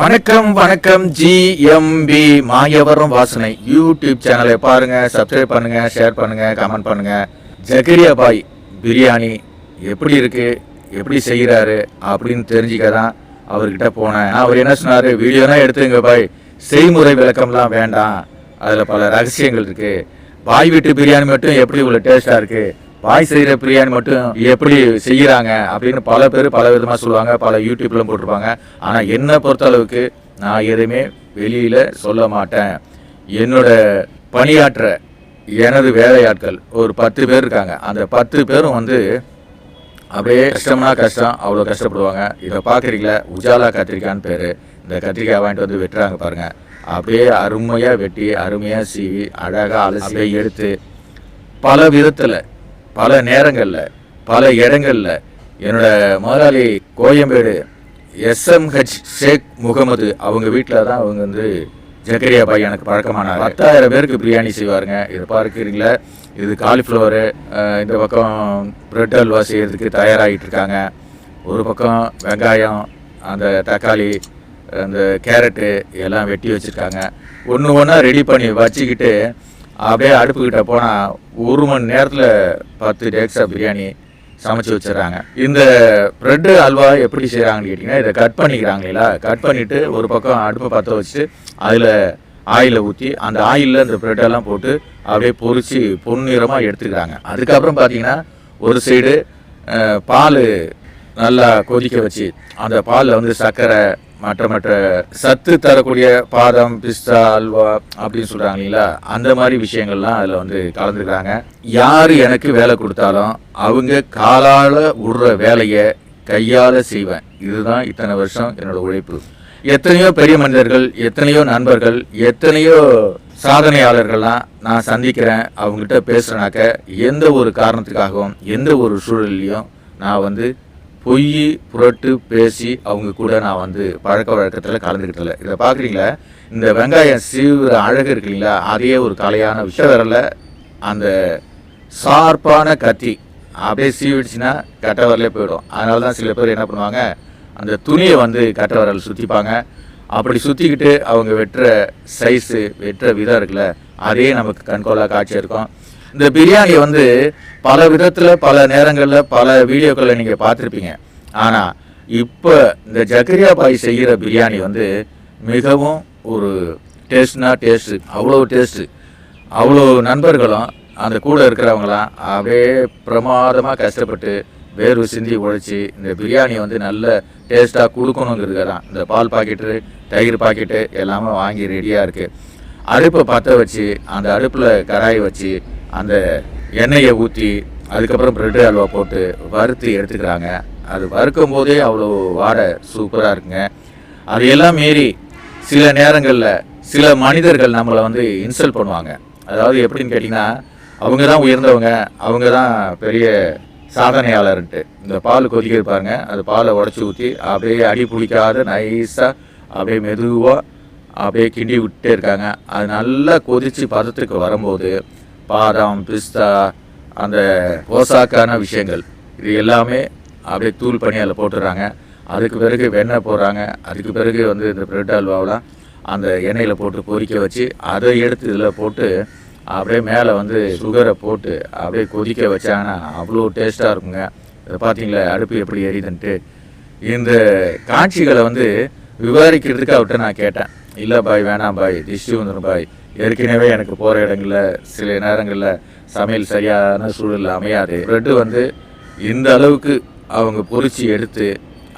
வணக்கம் வணக்கம் ஜிஎம்பி மாயவரம் வாசனை. யூடியூப் சேனலை பாருங்க சப்ஸ்கிரைப் பண்ணுங்க ஷேர் பண்ணுங்க கமெண்ட் பண்ணுங்க. ஜக்கரியா பாய் பிரியாணி எப்படி இருக்கு எப்படி செய்கிறாரு அப்படின்னு தெரிஞ்சுக்க தான் அவர்கிட்ட போனேன். அவர் என்ன சொன்னார்? வீடியோனா எடுத்துங்க பாய். செய்முறை விளக்கம்லாம் வேண்டாம். அதில் பல ரகசியங்கள் இருக்குது பாய் வீட்டு பிரியாணி மட்டும் எப்படி இவ்வளோ டேஸ்ட்டாக இருக்குது வாய் செய்கிற பிரியாணி மட்டும் எப்படி செய்கிறாங்க அப்படின்னு பல பேர் பல விதமாக சொல்லுவாங்க பல யூடியூப்லாம் போட்டிருப்பாங்க. ஆனால் என்னை பொறுத்தளவுக்கு நான் எதுவுமே வெளியில் சொல்ல மாட்டேன். என்னோட பணியாற்ற எனது வேலையாட்கள் ஒரு பத்து பேர் இருக்காங்க. அந்த பத்து பேரும் வந்து அப்படியே கஷ்டம்னா கஷ்டம் அவ்வளோ கஷ்டப்படுவாங்க. இதை பார்க்குறீங்களா? உஜாலா கத்திரிக்கான்னு பேர். இந்த கத்திரிக்காய் வாங்கிட்டு வந்து வெட்டுறாங்க பாருங்கள் அப்படியே அருமையாக வெட்டி அருமையாக சீவி அழகாக அலசி எடுத்து பல விதத்தில் பல நேரங்களில் பல இடங்களில் என்னோட முதலாளி கோயம்பேடு எஸ்எம்ஹெச் ஷேக் முகமது அவங்க வீட்டில் தான் அவங்க வந்து ஜக்கரியா பாய் எனக்கு பழக்கமான பத்தாயிரம் பேருக்கு பிரியாணி செய்வாருங்க. இதை பார்க்குறீங்களா? இது காலிஃப்ளவரு இந்த பக்கம் பிரெட் அல்வா செய்யறதுக்கு தயாராகிட்டு இருக்காங்க ஒரு பக்கம் வெங்காயம் அந்த தக்காளி அந்த கேரட்டு எல்லாம் வெட்டி வச்சுருக்காங்க. ஒன்று ஒன்றா ரெடி பண்ணி வச்சுக்கிட்டு அப்படியே அடுப்புக்கிட்ட போனால் ஒரு மணி நேரத்தில் பத்து டேக்ஸா பிரியாணி சமைச்சு வச்சிடறாங்க. இந்த ப்ரெட்டு அல்வா எப்படி செய்கிறாங்கன்னு கேட்டிங்கன்னா இதை கட் பண்ணிக்கிறாங்களா கட் பண்ணிவிட்டு ஒரு பக்கம் அடுப்பை பற்ற வச்சுட்டு அதில் ஆயிலை ஊற்றி அந்த ஆயிலில் அந்த ப்ரெட்டெல்லாம் போட்டு அப்படியே பொறிச்சு பொன்னிறமாக எடுத்துக்கிறாங்க. அதுக்கப்புறம் பார்த்தீங்கன்னா ஒரு சைடு பால் நல்லா கொதிக்க வச்சு அந்த பாலில் வந்து சர்க்கரை மற்ற மற்ற சத்து தரக்கூடிய பாதம் பிஸ்தா அல்வா அப்படின்னு சொல்கிறாங்க இல்லைங்களா? அந்த மாதிரி விஷயங்கள்லாம் அதில் வந்து கலந்துருக்காங்க யார் எனக்கு வேலை கொடுத்தாலும் அவங்க காலால் விடுற வேலையை கையால் செய்வேன். இதுதான் இத்தனை வருஷம் என்னோட உழைப்பு. எத்தனையோ பெரிய மனிதர்கள் எத்தனையோ நண்பர்கள் எத்தனையோ சாதனையாளர்கள்லாம் நான் சந்திக்கிறேன். அவங்ககிட்ட பேசுகிறேனாக்க எந்த ஒரு காரணத்துக்காகவும் எந்த ஒரு சூழல்லையும் நான் வந்து பொய் புரட்டு பேசி அவங்க கூட நான் வந்து பழக்க வழக்கத்தில் கலந்துக்கிட்டல இதை பார்க்குறீங்களா? இந்த வெங்காயம் சீவுற அழகு இருக்கு இல்லைங்களா? அதையே ஒரு கலையான விஷயம் அந்த சார்பான கத்தி அப்படியே சீவிடுச்சுன்னா கட்டை வரலே போயிடும். அதனால தான் சில பேர் என்ன பண்ணுவாங்க அந்த துணியை வந்து கட்ட வரல் சுற்றிப்பாங்க அப்படி சுற்றிக்கிட்டு அவங்க வெட்டுற சைஸு வெட்டுற விதம் இருக்குல்ல அதே நமக்கு கண்கொள்ளா காட்சியாக இருக்கும் இந்த பிரியாணி வந்து பல விதத்தில் பல நேரங்களில் பல வீடியோக்களில் நீங்கள் பார்த்துருப்பீங்க. ஆனால் இப்போ இந்த ஜக்கரியா பாய் செய்கிற பிரியாணி வந்து மிகவும் ஒரு டேஸ்ட்னா டேஸ்ட்டு அவ்வளோ டேஸ்ட்டு அவ்வளோ நண்பர்களும் அந்த கூட இருக்கிறவங்களாம் அப்படியே பிரமாதமாக கஷ்டப்பட்டு வேர்வு சிந்தி உழைச்சி இந்த பிரியாணி வந்து நல்ல டேஸ்ட்டாக கொடுக்கணுங்கிறது தான் இந்த பால் பாக்கெட்டு தயிர் பாக்கெட்டு எல்லாமே வாங்கி ரெடியாக இருக்குது அடுப்பை பற்ற வச்சு அந்த அடுப்பில் கடாயை வச்சு அந்த எண்ணெயை ஊற்றி அதுக்கப்புறம் பிரெட் அல்வா போட்டு வறுத்து எடுத்துக்கிறாங்க. அது வறுக்கும் போதே அவ்வளோ வாடை சூப்பராக இருக்குங்க. அதையெல்லாம் மீறி சில நேரங்களில் சில மனிதர்கள் நம்மளை வந்து இன்சல்ட் பண்ணுவாங்க. அதாவது எப்படின்னு கேட்டிங்கன்னா அவங்க தான் உயர்ந்தவங்க அவங்க தான் பெரிய சாதனையாளர்ன்ட்டு. இந்த பால் கொதிக்க பாருங்க அந்த பாலை உடச்சி ஊற்றி அப்படியே அடி பிடிக்காத நைஸாக அப்படியே மெதுவாக அப்படியே கிண்டி விட்டே இருக்காங்க. அது நல்லா கொதித்து பதத்துக்கு வரும்போது பாதாம் பிஸ்தா அந்த போசாக்கான விஷயங்கள். இது எல்லாமே அப்படியே தூள் பண்ணி அதில் போட்டுடுறாங்க. அதுக்கு பிறகு வெண்ணெய் போடுறாங்க. அதுக்கு பிறகு வந்து இந்த பிரெட் அல்வாவெலாம் அந்த எண்ணெயில் போட்டு பொறிக்க வச்சு அதை எடுத்து இதில் போட்டு அப்படியே மேலே வந்து சுகரை போட்டு அப்படியே கொதிக்க வச்சாங்கன்னா அவ்வளோ டேஸ்ட்டாக இருக்குங்க. இதை பார்த்தீங்களா? அடுப்பு எப்படி எரியுதுன்ட்டு. இந்த காட்சிகளை வந்து விவரிக்கிறதுக்கு அவர்கிட்ட நான் கேட்டேன். இல்லை பாய் வேணாம் பாய் திஷ்டி வந்துடும் பாய். ஏற்கனவே எனக்கு போகிற இடங்களில் சில நேரங்களில் சமையல் சரியான சூழலில் அமையாது. ப்ரெட்டு வந்து இந்த அளவுக்கு அவங்க பொறிச்சு எடுத்து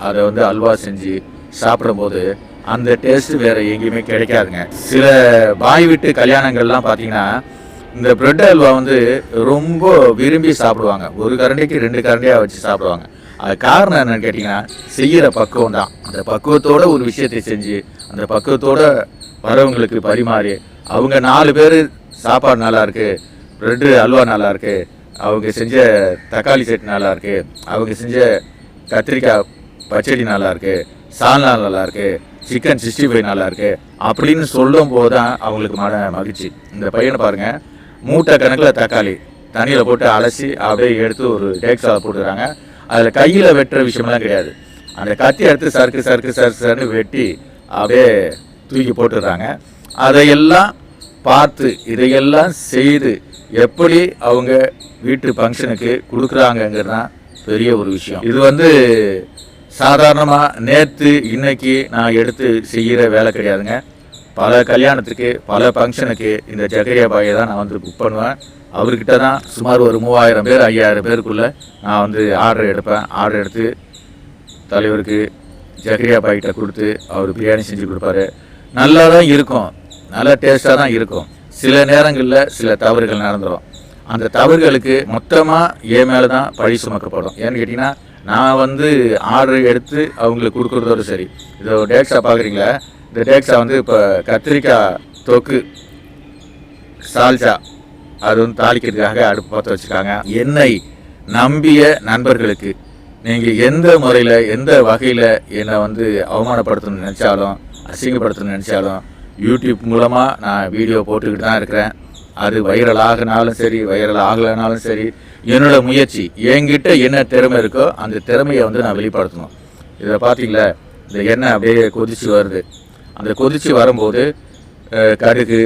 அதை வந்து அல்வா செஞ்சு சாப்பிடும்போது அந்த டேஸ்ட் வேறு எங்கேயுமே கிடைக்காதுங்க. சில பாய் வீட்டு கல்யாணங்கள்லாம் பார்த்தீங்கன்னா இந்த ப்ரெட் அல்வா வந்து ரொம்ப விரும்பி சாப்பிடுவாங்க. ஒரு கரண்டிக்கு ரெண்டு கரண்டியாக வச்சு சாப்பிடுவாங்க. அது காரணம் என்னன்னு கேட்டிங்கன்னா செய்கிற பக்குவம் தான் அந்த பக்குவத்தோட ஒரு விஷயத்தை செஞ்சு அந்த பக்குவத்தோட வரவங்களுக்கு பரிமாறி அவங்க நாலு பேர் சாப்பாடு நல்லா இருக்கு பிரெட்டு அல்வா நல்லா இருக்கு அவங்க செஞ்ச தக்காளி சட்னி நல்லா இருக்கு அவங்க செஞ்ச கத்திரிக்காய் பச்சடி நல்லா இருக்கு சால்னா நல்லா இருக்கு சிக்கன் சிக்ஸ்டி ஃபைவ் நல்லா இருக்கு அப்படின்னு சொல்லும் போது தான் அவங்களுக்கு மன மகிழ்ச்சி. இந்த பையனை பாருங்க மூட்டை கணக்கில் தக்காளி தண்ணியில் போட்டு அலசி அப்படியே எடுத்து ஒரு டேக்ஸாவில் போட்டுறாங்க அதில் கையில் வெட்டுற விஷயமெல்லாம் கிடையாது. அந்த கத்தி எடுத்து சறுக்கு சறுக்கு சறுக்கு சறுன்னு வெட்டி அப்படியே தூக்கி போட்டுடுறாங்க. அதையெல்லாம் பார்த்து இதையெல்லாம் செய்து எப்படி அவங்க வீட்டு ஃபங்க்ஷனுக்கு கொடுக்குறாங்கங்கிறது தான் பெரிய ஒரு விஷயம். இது வந்து சாதாரணமாக நேற்று இன்னைக்கு நான் எடுத்து செய்கிற வேலை கிடையாதுங்க. பல கல்யாணத்துக்கு பல ஃபங்க்ஷனுக்கு இந்த ஜகரியா பாயை தான் நான் வந்து புக் பண்ணுவேன். அவர்கிட்ட தான் சுமார் ஒரு மூவாயிரம் பேர் ஐயாயிரம் பேருக்குள்ளே நான் வந்து ஆர்டர் எடுப்பேன். ஆர்டர் எடுத்து தலைவருக்கு ஜக்கரியா பாய்கிட்ட கொடுத்து அவர் பிரியாணி செஞ்சு கொடுப்பாரு. நல்லா தான் இருக்கும். நல்ல டேஸ்ட்டாக தான் இருக்கும். சில நேரங்களில் சில தவறுகள் நடந்துடும் அந்த தவறுகளுக்கு மொத்தமாக என் மேலே தான் பழி சுமக்கப்படும். ஏன்னு கேட்டிங்கன்னா நான் வந்து ஆர்டர் எடுத்து அவங்களுக்கு கொடுக்குறதோட சரி. இதோ டேக்ஸா பார்க்குறீங்களா இந்த டேக்ஸா வந்து இப்போ கத்திரிக்காய் தொக்கு சால்சா அது வந்து தாளிக்கிறதுக்காக அடுப்பு பற்ற வச்சுருக்காங்க. என்னை நம்பிய நண்பர்களுக்கு நீங்கள் எந்த முறையில் எந்த வகையில் என்னை வந்து அவமானப்படுத்தணும்னு நினச்சாலும் அசிங்கப்படுத்தணும்னு நினச்சாலும் யூடியூப் மூலமாக நான் வீடியோ போட்டுக்கிட்டு தான் இருக்கிறேன். அது வைரல் ஆகினாலும் சரி வைரல் ஆகலைனாலும் சரி என்னோடய முயற்சி என்கிட்ட என்ன திறமை இருக்கோ அந்த திறமையை வந்து நான் வெளிப்படுத்தணும். இதை பார்த்தீங்களா? இந்த எண்ணெய் அப்படியே கொதிச்சு வருது. அந்த கொதிச்சு வரும்போது கடுகு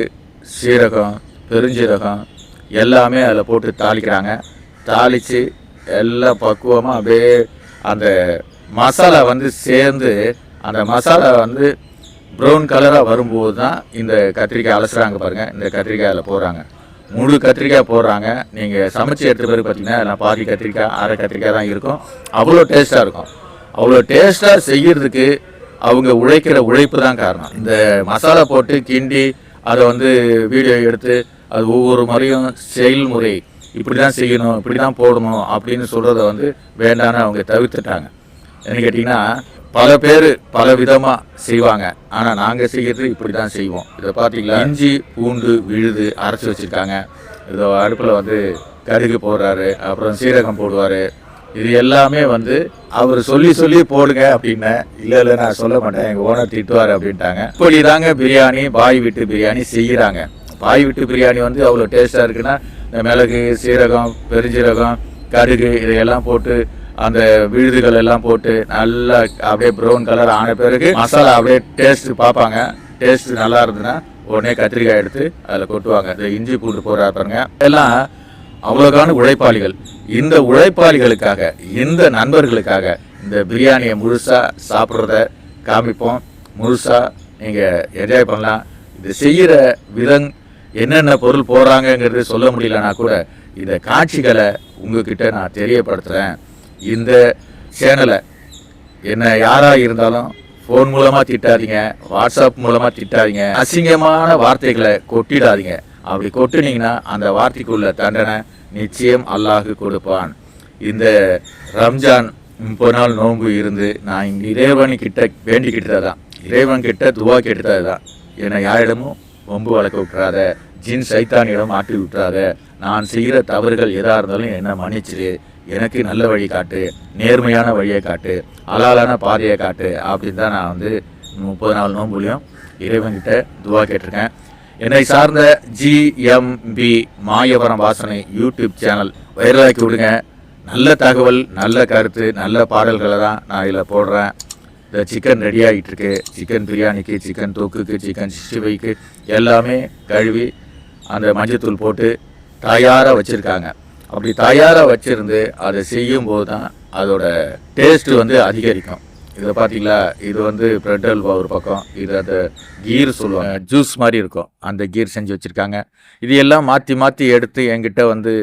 சீரகம் பெருஞ்சீரகம் எல்லாமே அதில் போட்டு தாளிக்கிறாங்க. தாளித்து எல்லாம் பக்குவமாக அப்படியே அந்த மசாலா வந்து சேர்ந்து அந்த மசாலா வந்து ப்ரௌன் கலராக வரும்போது தான் இந்த கத்திரிக்காய் அலசுறாங்க பாருங்கள் இந்த கத்திரிக்காயில் போடுறாங்க. முழு கத்திரிக்காய் போடுறாங்க. நீங்கள் சமைச்சு எடுத்த பிறகு பார்த்தீங்கன்னா நான் பாதி கத்திரிக்காய் அரை கத்திரிக்காய் தான் இருக்கும். அவ்வளோ டேஸ்ட்டாக இருக்கும். அவ்வளோ டேஸ்ட்டாக செய்கிறதுக்கு அவங்க உழைக்கிற உழைப்பு தான் காரணம். இந்த மசாலா போட்டு கிண்டி அதை வந்து வீடியோ எடுத்து அது ஒவ்வொரு முறையும் செயல்முறை இப்படி தான் செய்யணும் இப்படி தான் போடணும் அப்படின்னு சொல்கிறத வந்து வேண்டான்னு அவங்க தவிர்த்துட்டாங்க. என்ன கேட்டிங்கன்னா பல பேர் பல விதமாக செய்வாங்க. ஆனால் நாங்கள் செய்கிறது இப்படி தான் செய்வோம். இதை பார்த்தீங்களா இஞ்சி பூண்டு விழுது அரைச்சி வச்சுருக்காங்க. இதோ அடுப்பில் வந்து கடுகு போடுறாரு அப்புறம் சீரகம் போடுவார். இது எல்லாமே வந்து அவர் சொல்லி சொல்லி போடுங்க அப்படின்னேன் இல்லை இல்லை நான் சொல்ல மாட்டேன். எங்கள் ஓனர் திட்டுவார் அப்படின்ட்டாங்க. இப்படி தாங்க பிரியாணி பாய் வீட்டு பிரியாணி செய்கிறாங்க பாய் வீட்டு பிரியாணி வந்து அவ்வளோ டேஸ்ட்டாக இருக்குன்னா இந்த மிளகு சீரகம் பெருஞ்சீரகம் கடுகு இதையெல்லாம் போட்டு அந்த விழுதுகள் எல்லாம் போட்டு நல்லா அப்படியே ப்ரௌன் கலர் ஆன பிறகு மசாலா அப்படியே டேஸ்ட் பார்ப்பாங்க. டேஸ்ட் நல்லா இருந்ததுன்னா உடனே கத்திரிக்காய் எடுத்து அதில் கொட்டுவாங்க. இந்த இஞ்சி பூண்டு போடுறா பாருங்க. எல்லாம் அவ்வளோக்கான உழைப்பாளிகள். இந்த உழைப்பாளிகளுக்காக இந்த நண்பர்களுக்காக இந்த பிரியாணியை முழுசாக சாப்பிட்றத காமிப்போம். முழுசாக நீங்கள் என்ஜாய் பண்ணலாம். இது செய்கிற விதம் என்னென்ன பொருள் போடுறாங்கங்கிறது சொல்ல முடியலன்னா கூட இந்த காட்சிகளை உங்ககிட்ட நான் தெரியப்படுத்துகிறேன் இந்த சேனலை என்ன யாராக இருந்தாலும் ஃபோன் மூலமாக திட்டாதீங்க வாட்ஸ்அப் மூலமாக திட்டாதீங்க அசிங்கமான வார்த்தைகளை கொட்டிடாதீங்க. அப்படி கொட்டுனீங்கன்னா அந்த வார்த்தைக்குள்ள தண்டனை நிச்சயம் அல்லாஹ் கொடுப்பான். இந்த ரம்ஜான் முப்பது நாள் நோன்பு இருந்து நான் இங்கே இறைவன் கிட்ட வேண்டிக்கிட்டது தான் இறைவன் கிட்ட துவா கேட்டது தான் என்னை யாரிடமும் வம்பு வளர்க்க விட்டுறாத ஜின் சைத்தானிடம் ஆட்டி விட்டுறாத. நான் செய்கிற தவறுகள் எதாக இருந்தாலும் என்னை மன்னிச்சிரு. எனக்கு நல்ல வழி காட்டு நேர்மையான வழியை காட்டு அலாலான பாதையை காட்டு அப்படின்னு தான் நான் வந்து முப்பது நாள் நோம்புலையும் இறைவன்கிட்ட துவா கேட்டிருக்கேன். என்னை சார்ந்த ஜிஎம்பி மாயவரம் வாசனை யூடியூப் சேனல் வைரலாக்கி விடுங்க. நல்ல தகவல் நல்ல கருத்து நல்ல பாடல்களை தான் நான் இதில் போடுறேன். இந்த சிக்கன் ரெடி ஆகிட்டு இருக்கு. சிக்கன் பிரியாணிக்கு சிக்கன் தொக்குக்கு சிக்கன் சிக்ஸ்டி எல்லாமே கழுவி அந்த மஞ்சத்தூள் போட்டு தயாராக வச்சுருக்காங்க. அப்படி தயாராக வச்சுருந்து அதை செய்யும்போது தான் அதோட டேஸ்ட்டு வந்து அதிகரிக்கும். இதை பார்த்தீங்களா இது வந்து பிரெட் அல்வா ஒரு பக்கம். இது அந்த கீர் சொல்லுவாங்க. ஜூஸ் மாதிரி இருக்கும். அந்த கீர் செஞ்சு வச்சுருக்காங்க. இது எல்லாம் மாற்றி மாற்றி எடுத்து என்கிட்ட வந்து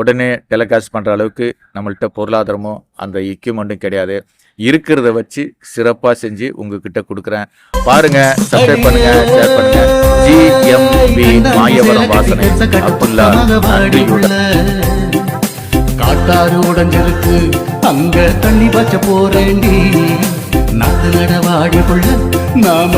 உடனே டெலிகாஸ்ட் பண்ணுற அளவுக்கு நம்மள்கிட்ட பொருளாதாரமும் அந்த எக்யூப்மெண்ட்டும் கிடையாது. இருக்கிறத வச்சு சிறப்பாக செஞ்சு உங்ககிட்ட கொடுக்குறேன். பாருங்க சப்ஸ்கிரைப் பண்ணுங்க ஷேர் பண்ணுங்க. ஜிஎம்பி மாயவரம் வாசனை. அப்துல்லா காட்டாறு உடஞ்சிருக்கு அங்க தண்ணி வச்ச போறேண்டி நாத்து நடவாடி கொள்ள நாம